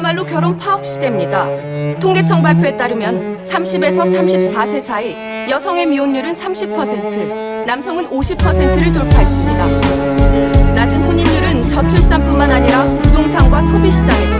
그야말로 결혼 파업 시대입니다. 통계청 발표에 따르면 30에서 34세 사이 여성의 미혼율은 30%, 남성은 50%를 돌파했습니다. 낮은 혼인율은 저출산뿐만 아니라 부동산과 소비 시장에도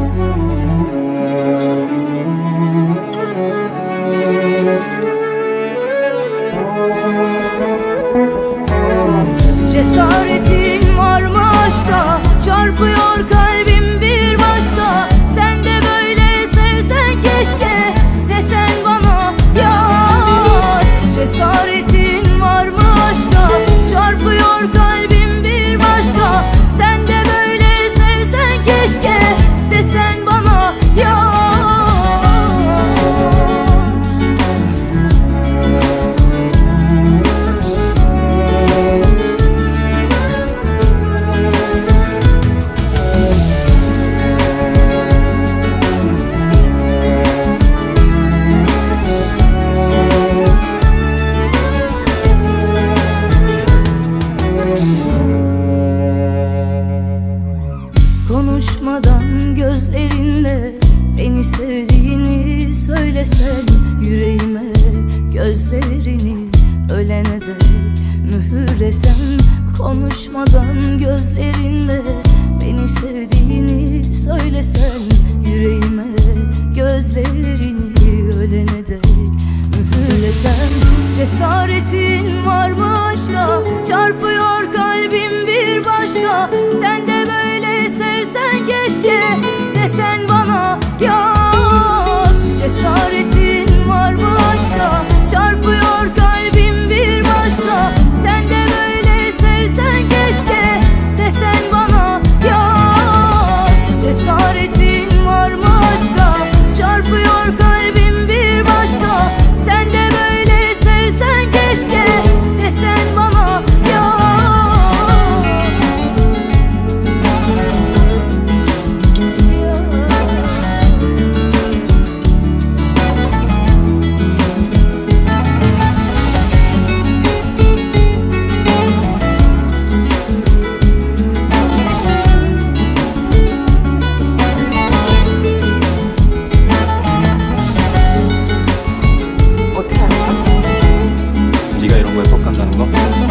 Gözlerinle beni sevdiğini söylesen Yüreğime gözlerini ölene dek mühürlesen Konuşmadan gözlerinle beni sevdiğini Thank you.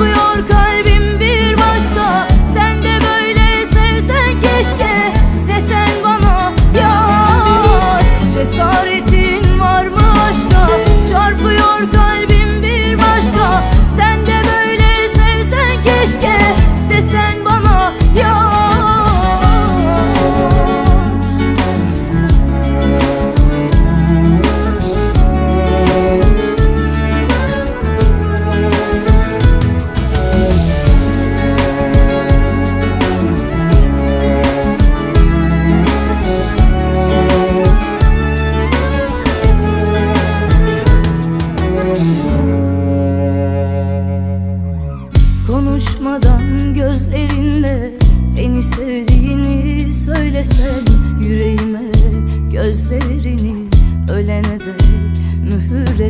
çarpıyor kalbim.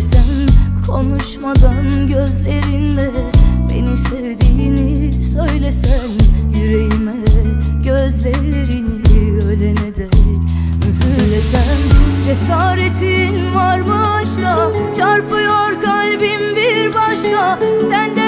desem Konuşmadan gözlerinde Beni sevdiğini söylesen Yüreğime gözlerini ölene dek Mühürlesen cesaretin var başka Çarpıyor kalbim bir başka. Sen